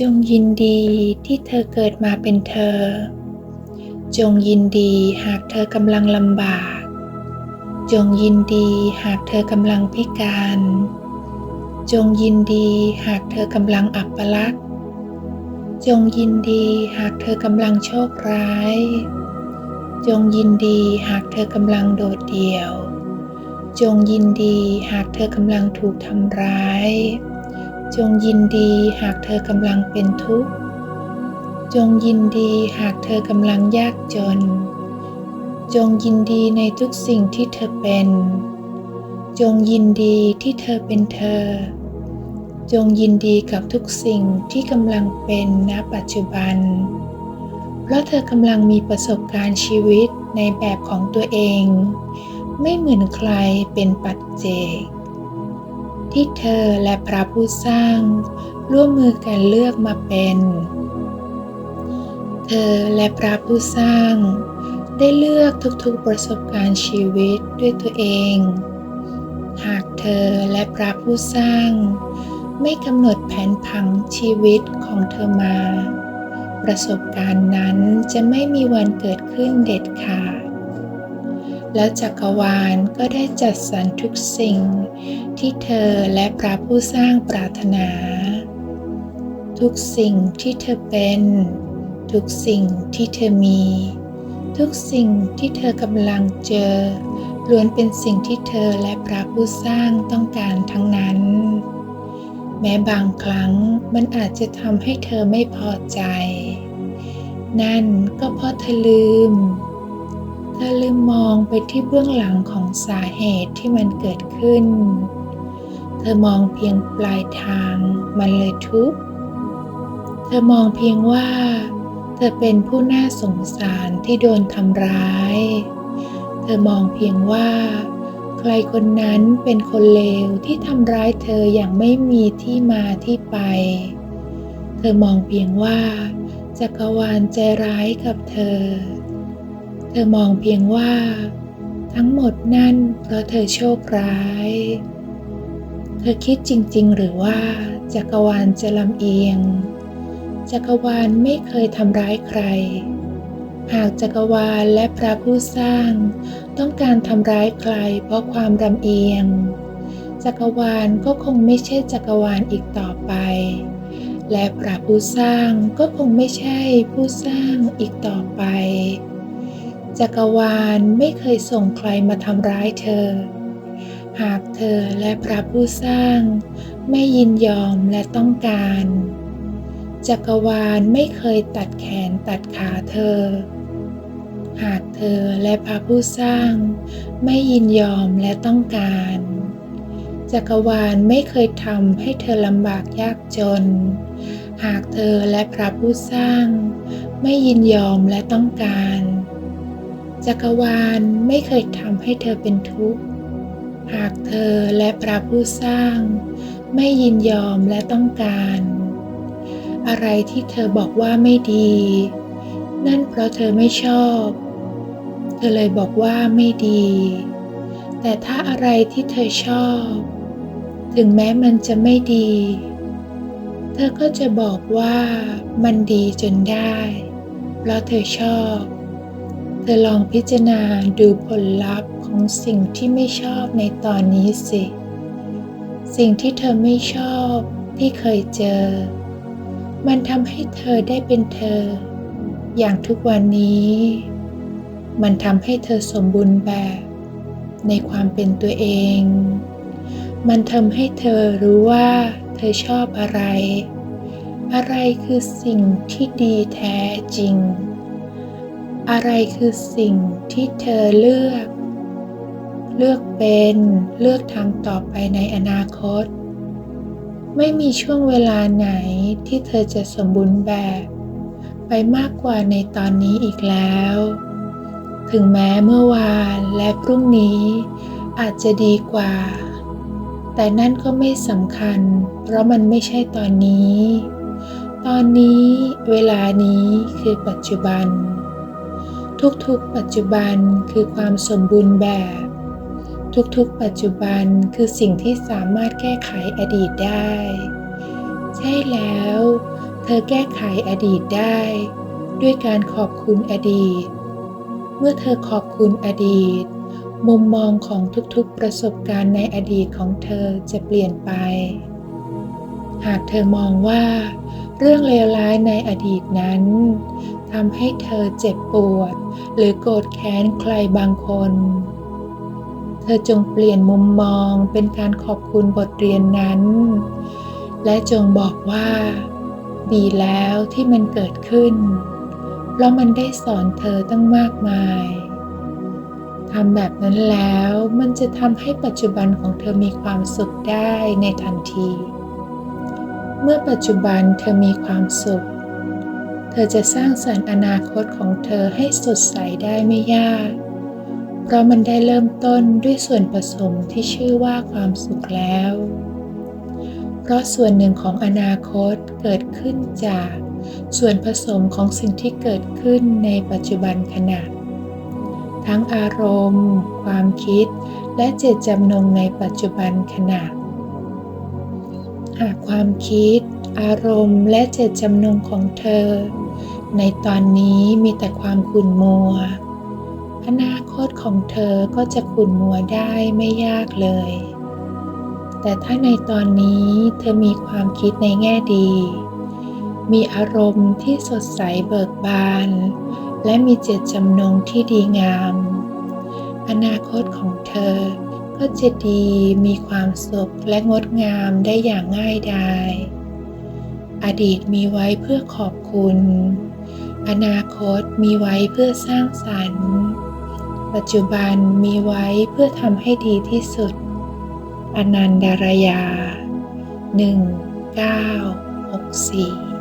จงยินดีที่เธอเกิดมาเป็นเธอ จงยินดีหากเธอกำลังลำบาก จงยินดีหากเธอกำลังพิการ จงยินดีหากเธอกำลังอับปลักษจงยินดีหากเธอกำลังโชคร้าย จงยินดีหากเธอกำลังโดดเดี่ยว จงยินดีหากเธอกำลังถูกทำร้าย จงยินดีหากเธอกำลังเป็นทุกข์ จงยินดีหากเธอกำลังยากจน จงยินดีในทุกสิ่งที่เธอเป็น จงยินดีที่เธอเป็นเธอ จงยินดีกับทุกสิ่งที่กำลังเป็นณปัจจุบัน เพราะเธอกำลังมีประสบการณ์ชีวิตในแบบของตัวเอง ไม่เหมือนใครเป็นปัจเจก ที่เธอและพระผู้สร้าง ร่วมมือกันเลือกมาเป็น เธอและพระผู้สร้าง ได้เลือกทุกๆประสบการณ์ชีวิตด้วยตัวเอง หากเธอและพระผู้สร้าง ไม่กำหนดแผนผังชีวิตของเธอมา ประสบการณ์นั้นจะไม่มีวันเกิดขึ้นเด็ดขาด แล้วจักรวาลก็ได้จัดสรรทุกสิ่ง ที่เธอและพระผู้สร้างปรารถนา ทุกสิ่งที่เธอเป็น ทุกสิ่งที่เธอมี ทุกสิ่งที่เธอกำลังเจอล้วนเป็นสิ่งที่เธอและพระผู้สร้างต้องการทั้งนั้น แม้บางครั้งมันอาจจะทำให้เธอไม่พอใจ นั่นก็เพราะเธอลืม เธอลืมมองไปที่เบื้องหลังของสาเหตุที่มันเกิดขึ้น เธอมองเพียงปลายทางมันเลยทุกข์ เธอมองเพียงว่า เธอเป็นผู้น่าสงสารที่โดนทำร้าย เธอมองเพียงว่า ใครคนนั้นเป็นคนเลวที่ทำร้ายเธออย่างไม่มีที่มาที่ไป เธอมองเพียงว่าจักรวาลใจร้ายกับเธอ เธอมองเพียงว่า ทั้งหมดนั่นเพราะเธอโชคร้าย เธอคิดจริงๆ หรือว่าจักรวาลจะลำเอียง จักรวาลไม่เคยทำร้ายใคร หากจักรวาลและพระผู้สร้าง ต้องการทำร้ายใครเพราะความลำเอียง จักรวาลก็คงไม่ใช่จักรวาลอีกต่อไปและพระผู้สร้างก็คงไม่ใช่ผู้สร้างอีกต่อไป จักรวาลไม่เคยส่งใครมาทำร้ายเธอ หากเธอและพระผู้สร้าง ไม่ยินยอมและต้องการ จักรวาลไม่เคยตัดแขนตัดขาเธอ หากเธอและพระผู้สร้าง ไม่ยินยอมและต้องการ จักรวาลไม่เคยทำให้เธอลำบากยากจน หากเธอและพระผู้สร้าง ไม่ยินยอมและต้องการ จักรวาลไม่เคยทำให้เธอเป็นทุกข์ หากเธอและพระผู้สร้าง ไม่ยินยอมและต้องการ อะไรที่เธอบอกว่าไม่ดี นั่นเพราะเธอไม่ชอบ เธอเลยบอกว่าไม่ดี แต่ถ้าอะไรที่เธอชอบ ถึงแม้มันจะไม่ดี เธอก็จะบอกว่ามันดีจนได้ เพราะเธอชอบ เธอลองพิจารณาดูผลลัพธ์ของสิ่งที่ไม่ชอบในตอนนี้สิ สิ่งที่เธอไม่ชอบที่เคยเจอ มันทำให้เธอได้เป็นเธอ อย่างทุกวันนี้ มันทำให้เธอสมบูรณ์แบบ ในความเป็นตัวเอง มันทำให้เธอรู้ว่าเธอชอบอะไร อะไรคือสิ่งที่ดีแท้จริง อะไรคือสิ่งที่เธอเลือก เลือกเป็นเลือกทำต่อไปในอนาคต ไม่มีช่วงเวลาไหนที่เธอจะสมบูรณ์แบบ ไปมากกว่าในตอนนี้อีกแล้ว ถึงแม้เมื่อวานและพรุ่งนี้ อาจจะดีกว่า แต่นั่นก็ไม่สำคัญ เพราะมันไม่ใช่ตอนนี้ ตอนนี้เวลานี้คือปัจจุบัน ทุกๆ ปัจจุบันคือความสมบูรณ์แบบ ทุกๆ ปัจจุบันคือสิ่งที่สามารถแก้ไขอดีตได้ ใช่แล้ว เธอแก้ไขอดีตได้ ด้วยการขอบคุณอดีต เมื่อเธอขอบคุณอดีต มุมมองของทุกๆ ประสบการณ์ในอดีตของเธอจะเปลี่ยนไป หากเธอมองว่า เรื่องเลวร้ายในอดีตนั้น ทำให้เธอเจ็บปวด หรือโกรธแค้นใครบางคน เธอจงเปลี่ยนมุมมองเป็นการขอบคุณบทเรียนนั้น และจงบอกว่า ดีแล้วที่มันเกิดขึ้น เพราะมันได้สอนเธอตั้งมากมายทำแบบนั้นแล้วมันจะทำให้ปัจจุบันของเธอมีความสุขได้ในทันที เมื่อปัจจุบันเธอมีความสุข เธอจะสร้างสรรค์อนาคตของเธอให้สดใสได้ไม่ยาก เพราะมันได้เริ่มต้นด้วยส่วนผสมที่ชื่อว่าความสุขแล้ว เพราะส่วนหนึ่งของอนาคตเกิดขึ้นจาก ส่วนผสมของสิ่งที่เกิดขึ้นในปัจจุบันขณะ ทั้งอารมณ์ ความคิด และเจตจำนงในปัจจุบันขณะ หากความคิดอารมณ์และเจตจำนงของเธอ ในตอนนี้มีแต่ความขุ่นมัว อนาคตของเธอก็จะขุ่นมัวได้ไม่ยากเลย แต่ถ้าในตอนนี้เธอมีความคิดในแง่ดี มีอารมณ์ที่สดใสเบิกบาน และมีเจตจำนงที่ดีงาม อนาคตของเธอก็จะดีมีความสุขและงดงามได้อย่างง่ายดายอดีตมีไว้เพื่อขอบคุณ อนาคตมีไว้เพื่อสร้างสรรค์ ปัจจุบันมีไว้เพื่อทำให้ดีที่สุด อนันดารยา 1964